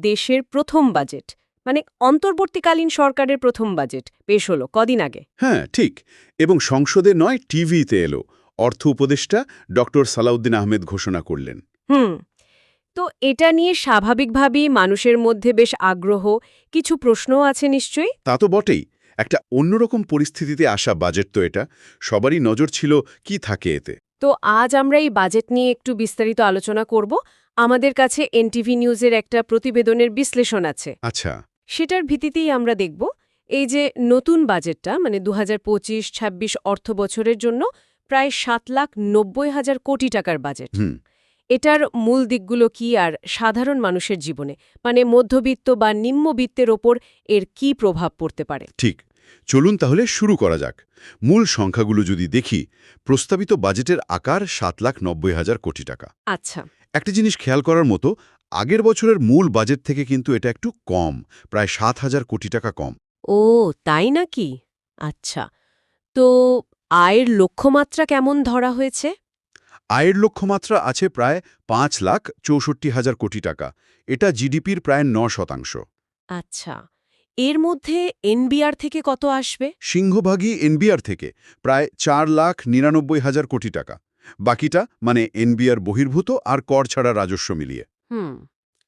দেশের প্রথম বাজেট মানে অন্তর্বর্তীকালীন সরকারের প্রথম বাজেট পেশ হলো কদিন আগে। হ্যাঁ ঠিক। এবং সংসদে নয় টিভিতে এলো অর্থ উপদেষ্টা ডক্টর সালাউদ্দিন আহমেদ ঘোষণা করলেন। হুম। তো এটা নিয়ে স্বাভাবিকভাবেই মানুষের মধ্যে বেশ আগ্রহ কিছু প্রশ্নও আছে নিশ্চয়ই? তা তো বটেই। একটা অন্যরকম পরিস্থিতিতে আসা বাজেট তো এটা সবারই নজর ছিল কি থাকে এতে। তো আজ আমরা এই বাজেট নিয়ে একটু বিস্তারিত আলোচনা করব। আমাদের কাছে এনটিভি নিউজের একটা প্রতিবেদনের বিশ্লেষণ আছে। আচ্ছা। সেটার ভিত্তিতেই আমরা দেখব এই যে নতুন বাজেটটা মানে দু হাজার পঁচিশ ছাব্বিশ অর্থ বছরের জন্য প্রায় সাত লাখ নব্বই হাজার কোটি টাকার বাজেট। হুম। এটার মূল দিকগুলো কি আর সাধারণ মানুষের জীবনে মানে মধ্যবিত্ত বা নিম্নবিত্তের ওপর এর কি প্রভাব পড়তে পারে? ঠিক। চলুন তাহলে শুরু করা যাক। মূল সংখ্যাগুলো যদি দেখি প্রস্তাবিত বাজেটের আকার সাত লাখ নব্বই হাজার কোটি টাকা। আচ্ছা। একটা জিনিস খেয়াল করার মতো আগের বছরের মূল বাজেট থেকে কিন্তু এটা একটু কম প্রায় সাত হাজার কোটি টাকা কম। ও তাই নাকি? আচ্ছা তো আয়ের লক্ষ্যমাত্রা কেমন ধরা হয়েছে? আয়ের লক্ষ্যমাত্রা আছে প্রায় পাঁচ লাখ চৌষট্টি হাজার কোটি টাকা এটা জিডিপির প্রায় ন শতাংশ। আচ্ছা এর মধ্যে এনবিআর থেকে কত আসবে? সিংহভাগই এনবিআর থেকে প্রায় চার লাখ নিরানব্বই হাজার কোটি টাকা। বাকিটা মানে এনবিআর বহির্ভূত আর কর ছাড়া রাজস্ব মিলিয়ে। হুম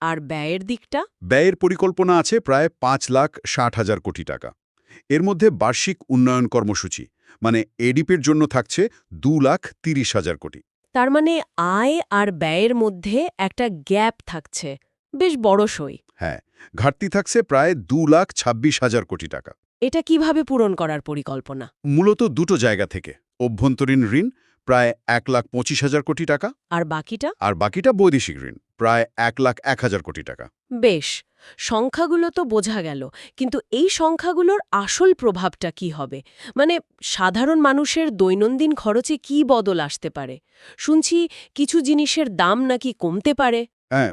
আর ব্যয়ের দিকটা? ব্যয়ের পরিকল্পনা আছে প্রায় পাঁচ লাখ ষাট হাজার কোটি টাকা। এর মধ্যে বার্ষিক উন্নয়ন কর্মসূচি মানে এডিপের জন্য থাকছে দু লাখ তিরিশ হাজার কোটি। তার মানে আয় আর ব্যয়ের মধ্যে একটা গ্যাপ থাকছে বেশ বড় সই। হ্যাঁ ঘাটতি থাকছে প্রায় দু লাখ ছাব্বিশ হাজার কোটি টাকা। এটা কীভাবে পূরণ করার পরিকল্পনা? মূলত দুটো জায়গা থেকে অভ্যন্তরীণ ঋণ প্রায় এক লাখ পঁচিশ হাজার কোটি টাকা। আর বাকিটা? আর বাকিটা বৈদেশিক ঋণ প্রায় এক লাখ এক হাজার কোটি টাকা। বেশ সংখ্যাগুলো তো বোঝা গেল কিন্তু এই সংখ্যাগুলোর আসল প্রভাবটা কি হবে? মানে সাধারণ মানুষের দৈনন্দিন খরচে কি বদল আসতে পারে? শুনছি কিছু জিনিসের দাম নাকি কমতে পারে। হ্যাঁ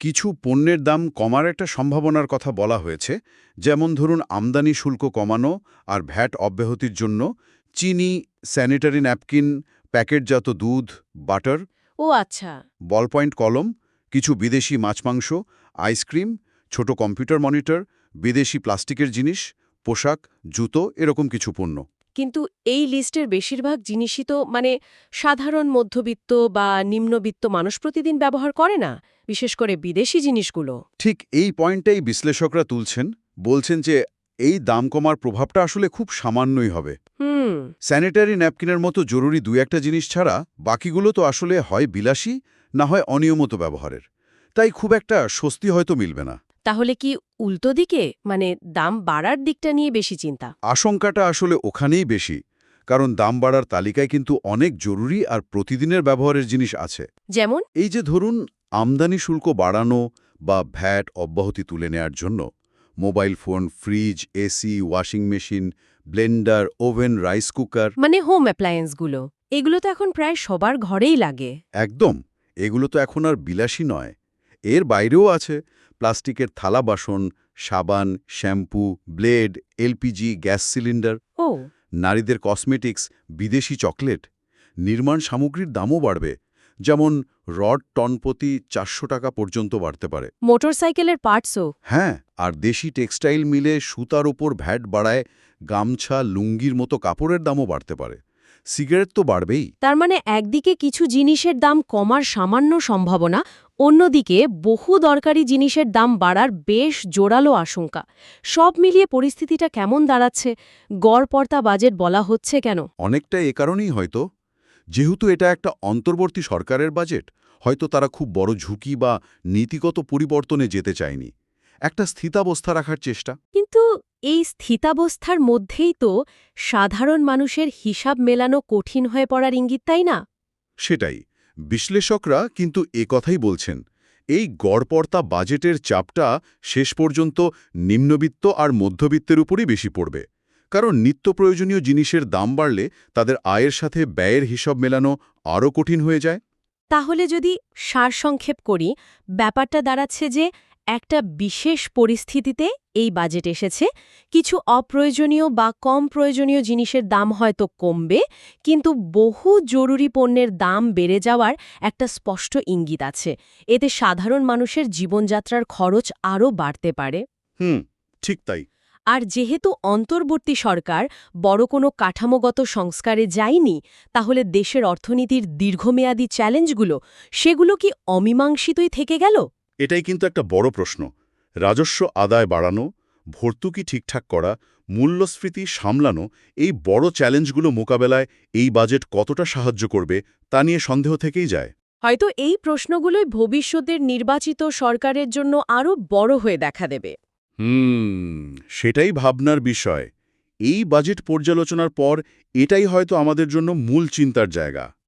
কিছু পণ্যের দাম কমার একটা সম্ভাবনার কথা বলা হয়েছে যেমন ধরুন আমদানি শুল্ক কমানো আর ভ্যাট অব্যাহতির জন্য চিনি স্যানিটারি ন্যাপকিন প্যাকেটজাত দুধ বাটার ও আচ্ছা। বল পয়েন্ট কলম কিছু বিদেশি মাছ মাংস আইসক্রিম ছোট কম্পিউটার মনিটর বিদেশি প্লাস্টিকের জিনিস পোশাক জুতো এরকম কিছু পণ্য। কিন্তু এই লিস্টের বেশিরভাগ জিনিসই তো মানে সাধারণ মধ্যবিত্ত বা নিম্নবিত্ত মানুষ প্রতিদিন ব্যবহার করে না বিশেষ করে বিদেশি জিনিসগুলো। ঠিক এই পয়েন্টটাই বিশ্লেষকরা তুলছেন বলছেন যে এই দাম কমার প্রভাবটা আসলে খুব সামান্যই হবে। হুম স্যানিটারি ন্যাপকিনের মতো জরুরি দু একটা জিনিস ছাড়া বাকিগুলো তো আসলে হয় বিলাসী না হয় অনিয়মিত ব্যবহারের। তাই খুব একটা স্বস্তি হয়তো মিলবে না। তাহলে কি উল্টো দিকে মানে দাম বাড়ার দিকটা নিয়ে বেশি চিন্তা? আশঙ্কাটা আসলে ওখানেই বেশি কারণ দাম বাড়ার তালিকায় কিন্তু অনেক জরুরি আর প্রতিদিনের ব্যবহারের জিনিস আছে। যেমন? এই যে ধরুন আমদানি শুল্ক বাড়ানো বা ভ্যাট অব্যাহতি তুলে নেয়ার জন্য mobile phone fridge AC washing machine blender oven rice cooker. মানে হোম অ্যাপ্লায়েন্সগুলো। এগুলো তো এখন প্রায় সবার ঘরেই লাগে। একদম। এগুলো তো এখন আর বিলাসী নয়। এর বাইরেও আছে প্লাস্টিকের থালা বাসন সাবান shampoo blade LPG gas cylinder. ও। নারীদের কসমেটিক্স বিদেশি চকলেট। নির্মাণ সামগ্রীর দামও বাড়বে। যেমন রড টনপতি চারশো টাকা পর্যন্ত বাড়তে পারে। মোটরসাইকেলের পার্টসও। হ্যাঁ আর দেশি টেক্সটাইল মিলে সুতার ওপর ভ্যাট বাড়ায় গামছা লুঙ্গির মতো কাপড়ের দামও বাড়তে পারে। সিগারেট তো বাড়বেই। তার মানে একদিকে কিছু জিনিসের দাম কমার সামান্য সম্ভাবনা অন্যদিকে বহু দরকারি জিনিসের দাম বাড়ার বেশ জোরালো আশঙ্কা। সব মিলিয়ে পরিস্থিতিটা কেমন দাঁড়াচ্ছে গড়পর্তা বাজেট বলা হচ্ছে কেন? অনেকটা এ কারণেই হয়তো। যেহেতু এটা একটা অন্তর্বর্তী সরকারের বাজেট হয়তো তারা খুব বড় ঝুঁকি বা নীতিগত পরিবর্তনে যেতে চায়নি। একটা স্থিতাবস্থা রাখার চেষ্টা। কিন্তু এই স্থিতাবস্থার মধ্যেই তো সাধারণ মানুষের হিসাব মেলানো কঠিন হয়ে পড়ার ইঙ্গিত তাই না? সেটাই। বিশ্লেষকরা কিন্তু এ কথাই বলছেন এই গড়পর্তা বাজেটের চাপটা শেষ পর্যন্ত নিম্নবিত্ত আর মধ্যবিত্তের উপরই বেশি পড়বে। কারণ নিত্য প্রয়োজনীয় জিনিসের দাম বাড়লে তাদের আয়ের সাথে ব্যয়ের হিসাব মেলানো আরও কঠিন হয়ে যায়। তাহলে যদি সারসংক্ষেপ করি ব্যাপারটা দাঁড়াচ্ছে যে একটা বিশেষ পরিস্থিতিতে এই বাজেট এসেছে। কিছু অপ্রয়োজনীয় বা কম প্রয়োজনীয় জিনিসের দাম হয়তো কমবে কিন্তু বহু জরুরি পণ্যের দাম বেড়ে যাওয়ার একটা স্পষ্ট ইঙ্গিত আছে। এতে সাধারণ মানুষের জীবনযাত্রার খরচ আরও বাড়তে পারে। হুম ঠিক তাই। আর যেহেতু অন্তর্বর্তী সরকার বড় কোনো কাঠামোগত সংস্কারে যায়নি তাহলে দেশের অর্থনীতির দীর্ঘমেয়াদী চ্যালেঞ্জগুলো সেগুলো কি অমীমাংসিতই থেকে গেল? এটাই কিন্তু একটা বড় প্রশ্ন। রাজস্ব আদায় বাড়ানো ভর্তুকি ঠিকঠাক করা মূল্যস্ফীতি সামলানো এই বড় চ্যালেঞ্জগুলো মোকাবেলায় এই বাজেট কতটা সাহায্য করবে তা নিয়ে সন্দেহ থেকেই যায়। হয়তো এই প্রশ্নগুলোই ভবিষ্যতের নির্বাচিত সরকারের জন্য আরও বড় হয়ে দেখা দেবে। হুম সেটাই ভাবনার বিষয়। এই বাজেট পর্যালোচনার পর এটাই হয়তো আমাদের জন্য মূল চিন্তার জায়গা।